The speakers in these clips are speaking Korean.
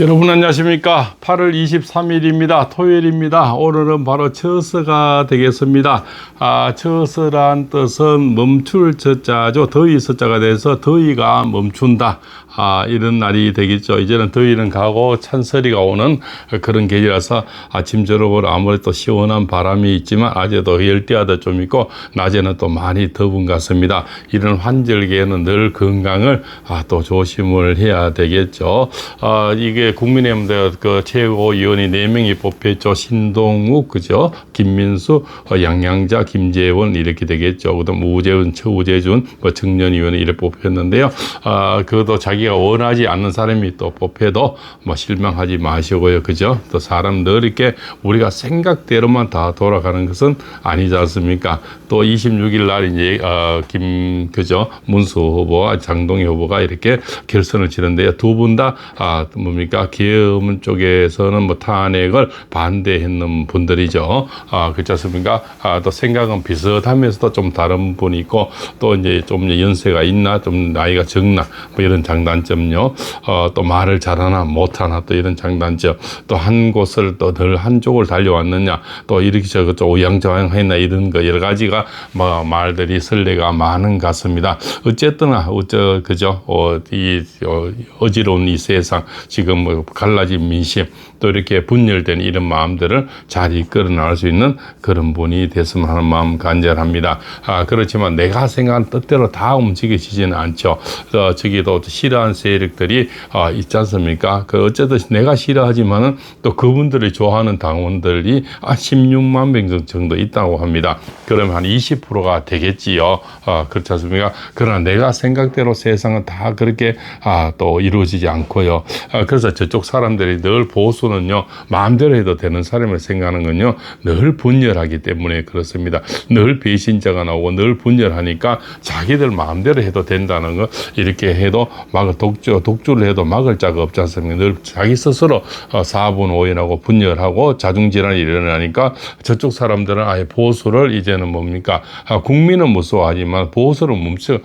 여러분 안녕하십니까? 8월 23일입니다. 토요일입니다. 오늘은 바로 처서가 되겠습니다. 아 처서란 뜻은 멈출 저자죠. 더위 서자가 돼서 더위가 멈춘다 아 이런 날이 되겠죠 이제는 더위는 가고 찬설이가 오는 그런 계절이라서 아침 저녁으로 아무래도 시원한 바람이 있지만 아직도 열대야도 좀 있고 낮에는 또 많이 더운 것 같습니다 이런 환절기에는 늘 건강을 아, 또 조심을 해야 되겠죠 아 이게 국민의힘 그 최고위원이 네 명이 뽑혔죠. 신동욱 그죠? 김민수, 어, 양양자, 김재원 이렇게 되겠죠. 그다음 우재훈, 최우재준, 뭐 청년위원이 이렇게 뽑혔는데요. 아 그것도 자기 가 원하지 않는 사람이 또 뽑혀도 뭐 실망하지 마시고요. 그죠? 또 사람 늘 이렇게 우리가 생각대로만 다 돌아가는 것은 아니지 않습니까? 또 26일 날 이제 어 김 그죠? 문수 후보와 장동희 후보가 이렇게 결선을 치는데요. 두 분 다 아 뭡니까? 기업은 쪽에서는 뭐 탄핵을 반대했는 분들이죠. 아, 그렇지 않습니까? 아, 또 생각은 비슷하면서도 좀 다른 분이 있고 또 이제 좀 연세가 있나 좀 나이가 적나 뭐 이런 장단 점요. 어, 또 말을 잘하나 못하나 또 이런 장단점. 또 한 곳을 또 늘 한쪽을 달려왔느냐 또 이렇게 저것 저 오양저양했나 이런 거 여러 가지가 뭐 말들이 설레가 많은 것 같습니다. 어쨌든 어쩌 그죠? 어, 이 어, 어지러운 이 세상 지금 뭐 갈라진 민심 또 이렇게 분열된 이런 마음들을 잘 이끌어 나갈 수 있는 그런 분이 됐으면 하는 마음 간절합니다. 아, 그렇지만 내가 생각한 뜻대로 다 움직여지지는 않죠. 어, 저기도 싫어 하는 세력들이 어, 있지 않습니까? 그 어쨌든 내가 싫어하지만은 또 그분들이 좋아하는 당원들이 아, 16만 명 정도 있다고 합니다. 그러면 한 20%가 되겠지요. 어, 그렇지 않습니까? 그러나 내가 생각대로 세상은 다 그렇게 아, 또 이루어지지 않고요. 아, 그래서 저쪽 사람들이 늘 보수는요, 마음대로 해도 되는 사람을 생각하는 건요, 늘 분열하기 때문에 그렇습니다. 늘 배신자가 나오고 늘 분열하니까 자기들 마음대로 해도 된다는 거, 이렇게 해도 막을 독주, 독주를 해도 막을 자가 없지 않습니까? 늘 자기 스스로 어, 사분 오인하고 분열하고 자중질환이 일어나니까 저쪽 사람들은 아예 보수를 이제는 뭡니까? 아, 국민은 무서워하지만 보수를 멈춰,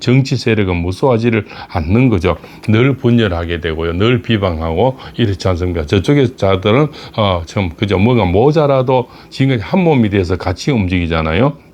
정치 세력은 무서워하지를 않는 거죠. 늘 분열하게 되고요. 늘 비방하고 이렇지 않습니까? 저쪽의 자들은 어, 참 그죠 뭐가 모자라도 지금까지 한 몸이 돼서 같이 움직이잖아요.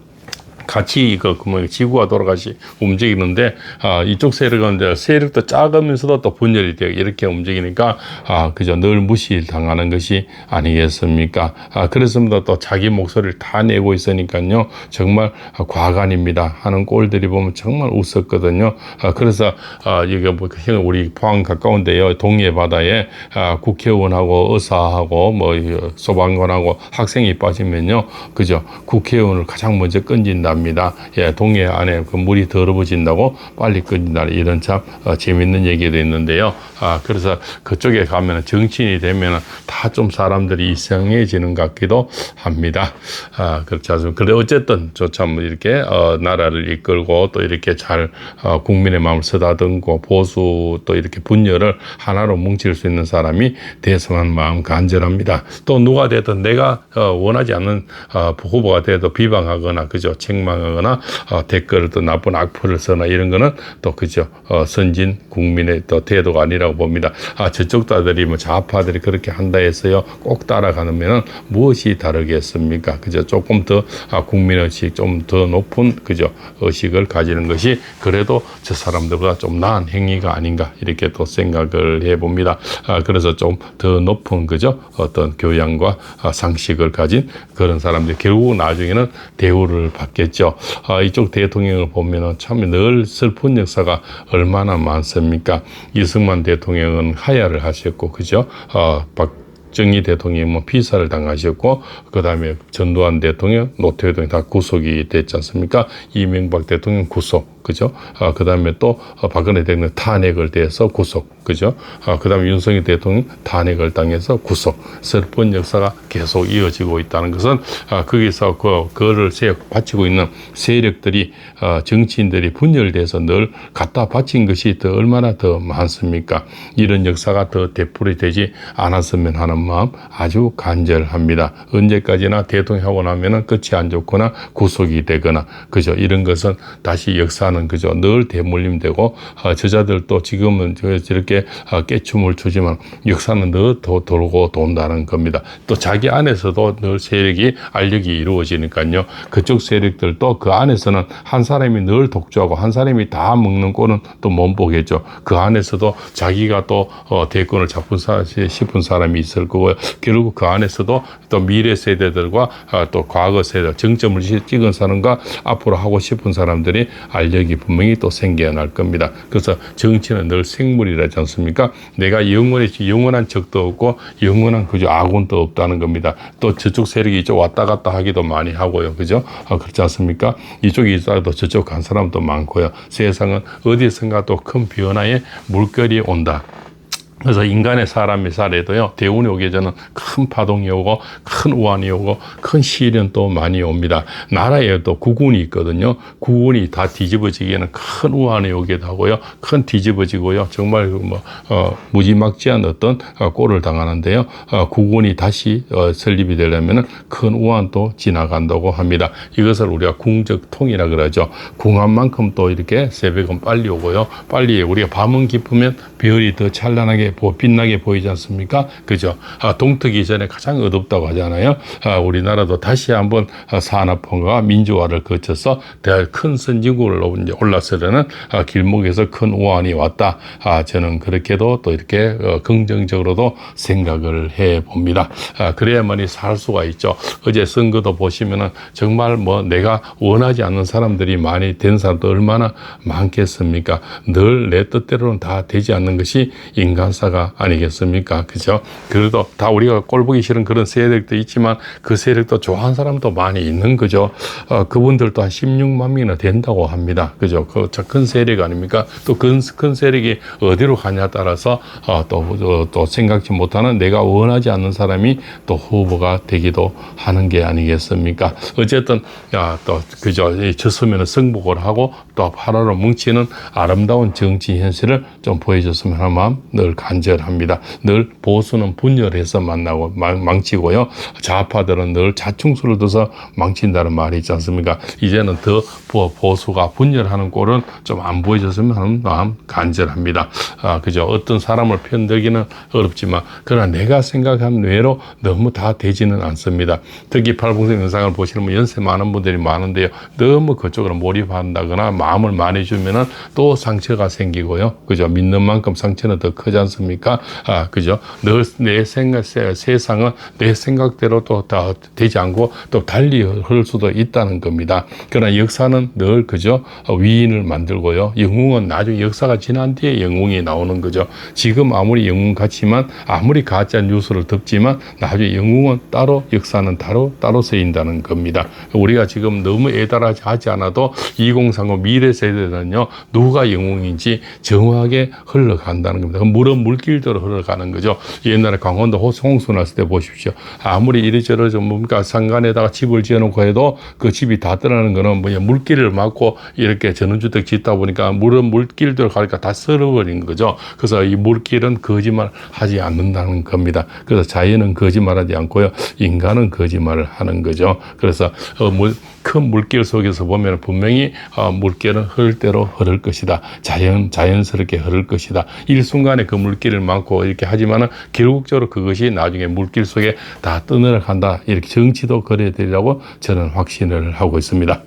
같이 그, 그 뭐, 지구가 돌아가시 움직이는데, 아, 이쪽 세력은 이제 세력도 작으면서도 또 분열이 되고 이렇게 움직이니까, 아, 그저 늘 무시당하는 것이 아니겠습니까? 아, 그렇습니다. 또 자기 목소리를 다 내고 있으니까요. 정말 과간입니다. 하는 꼴들이 보면 정말 웃었거든요. 아, 그래서, 아, 이게 뭐, 우리 포항 가까운데요. 동해 바다에, 아, 국회의원하고 의사하고 뭐, 소방관하고 학생이 빠지면요. 그죠. 국회의원을 가장 먼저 끈진다. 합니다. 예, 동해 안에 그 물이 더러워진다고 빨리 끊긴다. 이런 참 어, 재밌는 얘기도 있는데요. 아, 그래서 그쪽에 가면 정치인이 되면 다 좀 사람들이 이상해지는 것 같기도 합니다. 아, 그렇지 않습니까? 근데 어쨌든 저 참 이렇게 어, 나라를 이끌고 또 이렇게 잘 어, 국민의 마음을 쓰다듬고 보수 또 이렇게 분열을 하나로 뭉칠 수 있는 사람이 대성한 마음 간절합니다. 또 누가 되든 내가 어, 원하지 않는 어, 후보가 돼도 비방하거나 그죠? 책망 하거나 어, 댓글을 또 나쁜 악플을 써나 이런 거는 또 그죠 어, 선진 국민의 또 태도가 아니라고 봅니다. 아 저쪽 다들이 뭐 좌파들이 그렇게 한다 해서요 꼭 따라가면은 무엇이 다르겠습니까? 그죠 조금 더 아, 국민 의식 좀 더 높은 그죠 의식을 가지는 것이 그래도 저 사람들보다 좀 나은 행위가 아닌가 이렇게 또 생각을 해봅니다. 아, 그래서 좀 더 높은 그죠 어떤 교양과 아, 상식을 가진 그런 사람들 결국 나중에는 대우를 받게 있겠죠. 아, 이쪽 대통령을 보면은 참 늘 슬픈 역사가 얼마나 많습니까? 이승만 대통령은 하야를 하셨고, 그죠? 어, 박, 정의 대통령이 뭐 피살을 당하셨고 그 다음에 전두환 대통령, 노태우 대통령 다 구속이 됐지 않습니까? 이명박 대통령 구속, 그죠? 아, 그 다음에 또 박근혜 대통령 탄핵을 대해서 구속, 그죠? 아, 그 다음에 윤석열 대통령 탄핵을 당해서 구속. 슬픈 역사가 계속 이어지고 있다는 것은 아, 거기서 그, 그거를 세, 바치고 있는 세력들이 어, 정치인들이 분열돼서 늘 갖다 바친 것이 더 얼마나 더 많습니까? 이런 역사가 더 되풀이 되지 않았으면 하는 마음 아주 간절합니다. 언제까지나 대통령하고 나면은 끝이 안 좋거나 구속이 되거나 그죠? 이런 것은 다시 역사 역사는 그저 늘 대물림되고 어, 저자들도 지금은 저- 저렇게 어, 깨춤을 추지만 역사는 늘 도, 돌고 돈다는 겁니다. 또 자기 안에서도 늘 세력이 알력이 이루어지니까요. 그쪽 세력들도 그 안에서는 한 사람이 늘 독주하고 한 사람이 다 먹는 꼴은 또 못 보겠죠. 그 안에서도 자기가 또 어, 대권을 잡고 사, 싶은 사람이 있을 거고요. 결국 그 안에서도 또 미래 세대들과 아, 또 과거 세대 정점을 찍은 사람과 앞으로 하고 싶은 사람들이 알력이 분명히 또 생겨날 겁니다. 그래서 정치는 늘 생물이라지 않습니까? 내가 영원히 영원한 적도 없고 영원한 그저 아군도 없다는 겁니다. 또 저쪽 세력이 이쪽 왔다 갔다 하기도 많이 하고요. 그죠? 아, 그렇지 않습니까? 이쪽이 있어도 저쪽 간 사람도 많고요. 세상은 어디선가 또 큰 변화의 물결이 온다. 그래서 인간의 사람이 살아도요, 대운이 오기 전은 큰 파동이 오고, 큰 우환이 오고, 큰 시련도 많이 옵니다. 나라에도 구군이 있거든요. 구군이 다 뒤집어지기에는 큰 우환이 오기도 하고요. 큰 뒤집어지고요. 정말 그 뭐, 어, 무지막지한 어떤 어, 꼴을 당하는데요. 어, 구군이 다시 어, 설립이 되려면은 큰 우환도 지나간다고 합니다. 이것을 우리가 궁적통이라 그러죠. 궁한 만큼 또 이렇게 새벽은 빨리 오고요. 빨리 우리가 밤은 깊으면 별이 더 찬란하게 보, 빛나게 보이지 않습니까? 그죠? 아, 동트기 전에 가장 어둡다고 하잖아요. 아, 우리나라도 다시 한번 아, 산업화가 민주화를 거쳐서 큰 선진국을 이제 올라서려는 아, 길목에서 큰 우환이 왔다. 아, 저는 그렇게도 또 이렇게 어, 긍정적으로도 생각을 해 봅니다. 아, 그래야만이 살 수가 있죠. 어제 선거도 보시면은 정말 뭐 내가 원하지 않는 사람들이 많이 된 사람도 얼마나 많겠습니까? 늘 내 뜻대로는 다 되지 않는 것이 인간 사가 아니겠습니까? 그죠? 그래도 다 우리가 꼴보기 싫은 그런 세력도 있지만 그 세력도 좋아하는 사람도 많이 있는 거죠. 어, 그분들도 한 16만 명이나 된다고 합니다. 그죠? 그큰 세력 아닙니까? 또큰 큰 세력이 어디로 가냐에 따라서 어, 또, 어, 또 생각지 못하는 내가 원하지 않는 사람이 또 후보가 되기도 하는 게 아니겠습니까? 어쨌든 야, 또 그죠? 이 졌으면 승복을 하고 또 하나로 뭉치는 아름다운 정치 현실을 좀 보여줬으면 하는 마음 늘 간절합니다. 늘 보수는 분열해서 만나고 망- 망치고요. 좌파들은 늘 자충수를 둬서 망친다는 말이 있지 않습니까? 이제는 더 보- 보수가 분열하는 꼴은 좀 안 보여줬으면 하는 마음 간절합니다. 아, 그죠? 어떤 사람을 편들기는 어렵지만 그러나 내가 생각한 외로 너무 다 되지는 않습니다. 특히 팔봉생 영상을 보시면 연세 많은 분들이 많은데요. 너무 그쪽으로 몰입한다거나 마음을 많이 주면은 또 상처가 생기고요. 그죠? 믿는 만큼 상처는 더 크지 않습니까? 아, 그죠? 늘내 생각, 세- 세상은 내 생각대로 또 다 되지 않고 또 달리 흐를 수도 있다는 겁니다. 그러나 역사는 늘 그죠? 어, 위인을 만들고요. 영웅은 나중에 역사가 지난 뒤에 영웅이 나오는 거죠. 지금 아무리 영웅 같지만 아무리 가짜 뉴스를 덮지만 나중에 영웅은 따로 역사는 따로 따로 쓰인다는 겁니다. 우리가 지금 너무 애달하지 하지 않아도 2030 미래 세대는요 누가 영웅인지 정확하게 흘러간다는 겁니다. 그 물은 물길대로 흘러가는 거죠. 옛날에 강원도 홍수 났을 때 보십시오. 아무리 이리저리 좀 뭡니까 상간에다가 집을 지어놓고 해도 그 집이 다 떠나는 거는 뭐냐 물길을 막고 이렇게 전원주택 짓다 보니까 물은 물길대로 가니까 다 썰어버린 거죠. 그래서 이 물길은 거짓말 하지 않는다는 겁니다. 그래서 자연은 거짓말하지 않고요. 인간은 거짓말을 하는 거죠. 그래서 어, 물, 큰 물길 속에서 보면 분명히 어, 물길은 흐를 대로 흐를 것이다. 자연 자연스럽게 흐를 것이다. 일순간에 그 물길을 막고 이렇게 하지만은 결국적으로 그것이 나중에 물길 속에 다 떠내려간다. 이렇게 정치도 그래야 되리라고 저는 확신을 하고 있습니다.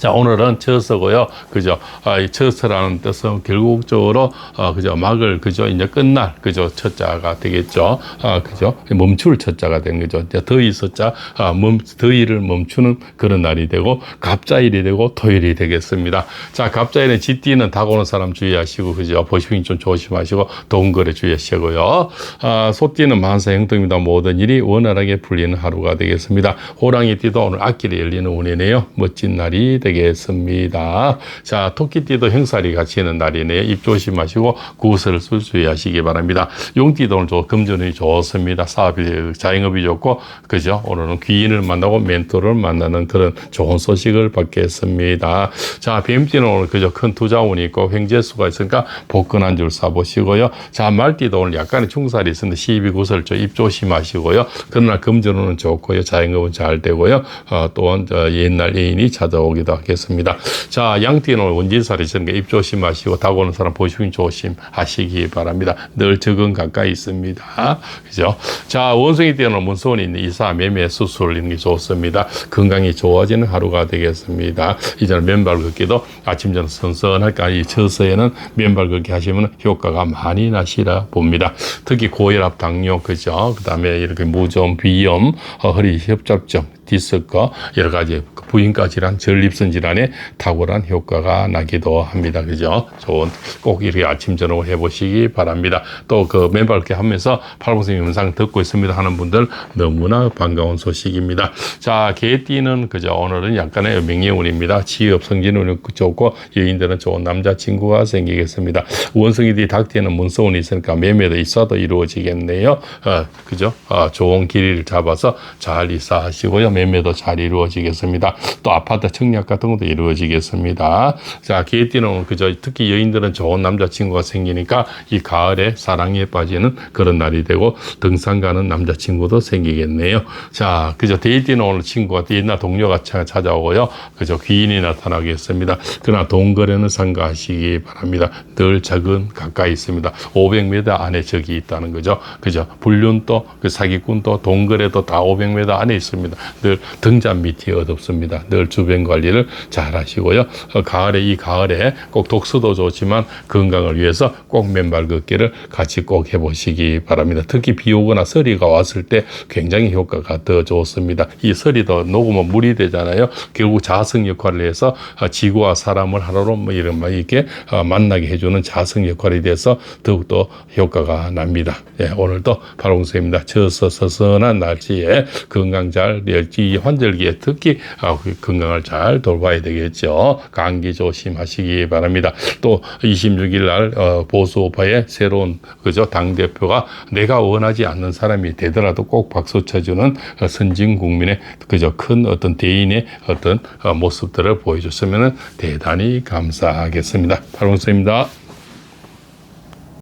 자, 오늘은 처서고요. 그죠? 아, 이 처서라는 뜻은 결국적으로, 어, 그죠? 막을, 그죠? 이제 끝날, 그죠? 첫 자가 되겠죠. 아, 그죠? 멈출 첫 자가 되는 거죠. 이제 더위 서 자, 아, 멈, 더위를 멈추는 그런 날이 되고, 갑자일이 되고, 토요일이 되겠습니다. 자, 갑자일은 지띠는 다가오는 사람 주의하시고, 그죠? 보시면 좀 조심하시고, 동거래 주의하시고요. 아, 소띠는 만사 형통입니다. 모든 일이 원활하게 풀리는 하루가 되겠습니다. 호랑이 띠도 오늘 악길이 열리는 운이네요. 멋진 날이 되겠습니다. 자, 토끼띠도 형살이 갇히는 날이네요. 입 조심하시고 구슬을 쓸 주의하시기 바랍니다. 용띠도 오늘 좀 금전운이 좋습니다. 사업이 자영업이 좋고 그죠? 오늘은 귀인을 만나고 멘토를 만나는 그런 좋은 소식을 받겠습니다. 자, 뱀띠는 오늘 그죠? 큰 투자운이 있고 횡재수가 있으니까 복근 한줄 사보시고요. 자, 말띠도 오늘 약간의 충살이 있는데 12구슬 저입 조심하시고요. 그러나 금전운은 좋고요. 자영업은 잘 되고요. 어, 또한 저 옛날 애인이 찾아오기도 하겠습니다. 자, 양띠는 원진살이 있으니까 입 조심하시고 다가오는 사람 보시면 조심하시기 바랍니다. 늘 적응 가까이 있습니다. 그죠? 자, 원숭이 띠는 문서원이 있는 이사, 매매, 수술 이런 게 좋습니다. 건강이 좋아지는 하루가 되겠습니다. 이제는 맨발 걷기도 아침 저녁 선선할까 이 처서에는 맨발 걷기 하시면 효과가 많이 나시라 봅니다. 특히 고혈압, 당뇨, 그죠? 그 다음에 이렇게 무좀, 비염, 어, 허리 협잡증, 디스크 여러 가지 부인과 질환, 전립선 질환에 탁월한 효과가 나기도 합니다. 그죠? 좋은 꼭 이렇게 아침 저녁을 해보시기 바랍니다. 또그 맨발 이렇게 하면서 팔봉생 영상 듣고 있습니다 하는 분들 너무나 반가운 소식입니다. 자, 개띠는 그죠? 오늘은 약간의 명예운입니다. 취업 성진운이 좋고 여인들은 좋은 남자친구가 생기겠습니다. 원숭이들이 닭띠는 문서운이 있으니까 매매도 있어도 이루어지겠네요. 어, 그죠? 어, 좋은 길이를 잡아서 잘 이사하시고요. 매매도 잘 이루어지겠습니다. 또 아파트 청약 같은 것도 이루어지겠습니다. 자, 개띠는 그저 특히 여인들은 좋은 남자친구가 생기니까 이 가을에 사랑에 빠지는 그런 날이 되고 등산 가는 남자친구도 생기겠네요. 자, 그저 데이트는 오늘 친구가 옛날 동료가 차- 찾아오고요. 그저 귀인이 나타나겠습니다. 그러나 동거래는 삼가하시기 바랍니다. 늘 적은 가까이 있습니다. 500m 안에 적이 있다는 거죠. 그죠? 불륜도 그 사기꾼도 동거래도 다 500m 안에 있습니다. 늘 등잔 밑이 어둡습니다. 늘 주변 관리를 잘 하시고요. 어, 가을에 이 가을에 꼭 독서도 좋지만 건강을 위해서 꼭 맨발 걷기를 같이 꼭 해보시기 바랍니다. 특히 비 오거나 서리가 왔을 때 굉장히 효과가 더 좋습니다. 이 서리 더 녹으면 물이 되잖아요. 결국 자성 역할을 해서 어, 지구와 사람을 하나로 뭐 이런 막 이렇게 어, 만나게 해주는 자성 역할이 돼서 더욱더 효과가 납니다. 예, 오늘도 바롱쌤입니다. 저서 서선한 날씨에 건강 잘 멸치 환절기에 특히 아, 그 건강을 잘 돌봐야 되겠죠. 감기 조심하시기 바랍니다. 또 26일 날 어, 보수 오파의 새로운 그죠 당 대표가 내가 원하지 않는 사람이 되더라도 꼭 박수 쳐주는 어, 선진 국민의 그저 큰 어떤 대인의 어떤 어, 모습들을 보여줬으면 대단히 감사하겠습니다. 바롱쌤입니다.